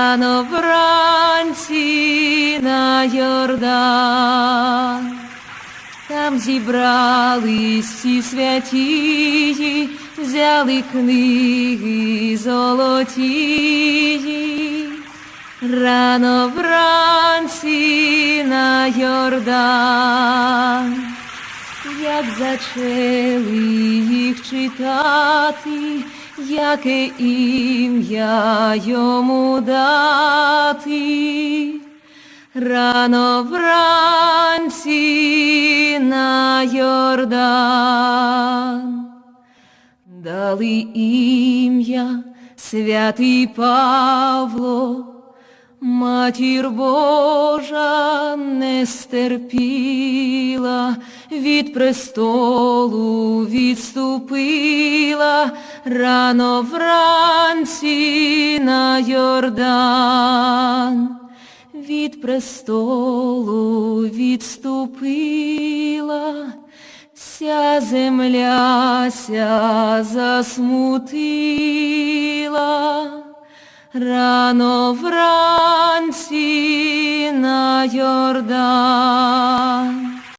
Рано вранці на Йордан, там зібрались всі святії, взяли книги золотії. Рано вранці на Йордан, як зачали їх читати, яке ім'я йому дати. Рано вранці на Йордан дали ім'я святий Павло, матір Божа не стерпіла, від престолу відступила, рано вранці на Йордан, від престолу відступила. Вся земля ся засмутила, рано вранці на Йордан.